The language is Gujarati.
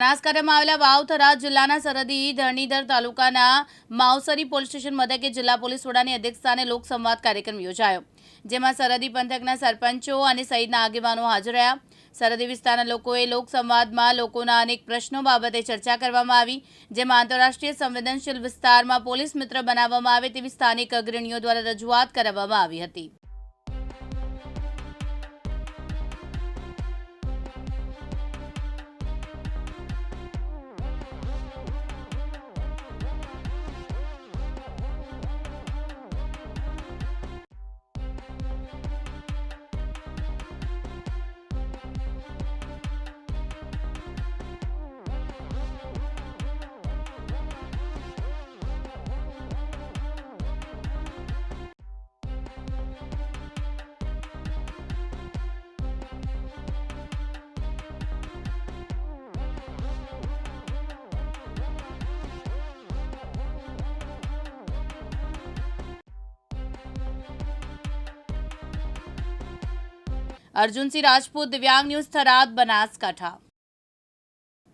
બનાસકાંઠામાં આવેલા વાવથરા જિલ્લાના સરહદી ધરણીધર તાલુકાના માવસરી પોલીસ સ્ટેશન મથકે જિલ્લા પોલીસ વડાની અધ્યક્ષસ્થાને લોકસંવાદ કાર્યક્રમ યોજાયો. જેમાં સરહદી પંથકના સરપંચો અને સહિતના આગેવાનો હાજર રહ્યા. સરહદી વિસ્તારના લોકોએ લોકસંવાદમાં લોકોના અનેક પ્રશ્નો બાબતે ચર્ચા કરવામાં આવી, જેમાં આંતરરાષ્ટ્રીય સંવેદનશીલ વિસ્તારમાં પોલીસ મિત્ર બનાવવામાં આવે તેવી સ્થાનિક અગ્રણીઓ દ્વારા રજૂઆત કરવામાં આવી હતી. અર્જુનસિંહ રાજપૂત દિવ્યાંગ ન્યૂઝ થરાદ બનાસકાંઠા